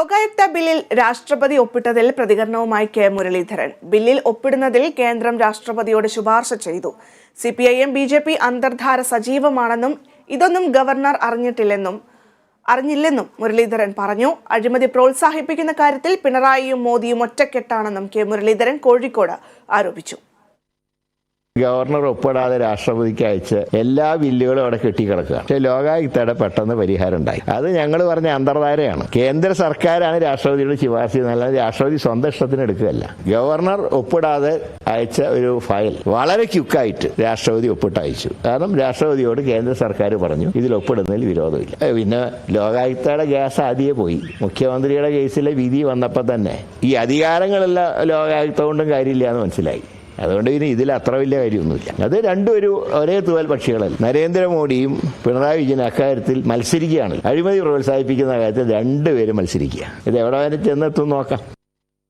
ലോകായുക്ത ബില്ലിൽ രാഷ്ട്രപതി ഒപ്പിട്ടതിൽ പ്രതികരണവുമായി കെ മുരളീധരൻ. ബില്ലിൽ ഒപ്പിടുന്നതിൽ കേന്ദ്രം രാഷ്ട്രപതിയോട് ശുപാർശ ചെയ്തു. C P I M B J P അന്തർധാര സജീവമാണെന്നും ഇതൊന്നും ഗവർണർ അറിഞ്ഞിട്ടില്ലെന്നും അറിഞ്ഞില്ലെന്നും മുരളീധരൻ പറഞ്ഞു. അഴിമതി പ്രോത്സാഹിപ്പിക്കുന്ന കാര്യത്തിൽ പിണറായിയും മോദിയും ഒറ്റക്കെട്ടാണെന്നും കെ മുരളീധരൻ കോഴിക്കോട് ആരോപിച്ചു. ഗവർണർ ഒപ്പിടാതെ രാഷ്ട്രപതിക്ക് അയച്ച് എല്ലാ ബില്ലുകളും അവിടെ കെട്ടിക്കിടക്കുകയാണ് പക്ഷേ ലോകായുക്തയുടെ പെട്ടെന്ന് പരിഹാരം ഉണ്ടായി. അത് ഞങ്ങൾ പറഞ്ഞ അന്തർധാരയാണ്. കേന്ദ്ര സർക്കാരാണ് രാഷ്ട്രപതിയുടെ ശുപാർശ ചെയ്യുന്നത്. രാഷ്ട്രപതി സ്വന്തം ഇഷ്ടത്തിന് എടുക്കുകയല്ല. ഗവർണർ ഒപ്പിടാതെ അയച്ച ഒരു ഫയൽ വളരെ ക്യുക്കായിട്ട് രാഷ്ട്രപതി ഒപ്പിട്ട് അയച്ചു. കാരണം രാഷ്ട്രപതിയോട് കേന്ദ്ര സർക്കാർ പറഞ്ഞു ഇതിൽ ഒപ്പിടുന്നതിൽ വിരോധമില്ല. പിന്നെ ലോകായുക്തയുടെ ഗ്യാസ് ആദ്യേ പോയി. മുഖ്യമന്ത്രിയുടെ കേസിലെ വിധി വന്നപ്പോൾ തന്നെ ഈ അധികാരങ്ങളെല്ലാം ലോകായുക്ത കൊണ്ടും കാര്യമില്ല എന്ന് മനസ്സിലായി. അതുകൊണ്ട് ഇനി ഇതിൽ അത്ര വലിയ കാര്യമൊന്നുമില്ല. അത് രണ്ടും ഒരു ഒരേ തൂവൽ പക്ഷികളല്ല. നരേന്ദ്രമോദിയും പിണറായി വിജയൻ അക്കാര്യത്തിൽ മത്സരിക്കുകയാണ്. അഴിമതി പ്രോത്സാഹിപ്പിക്കുന്ന കാര്യത്തിൽ രണ്ടുപേരും മത്സരിക്കുക. ഇത് എവിടെ വരെ ചെന്നെത്തും നോക്കാം.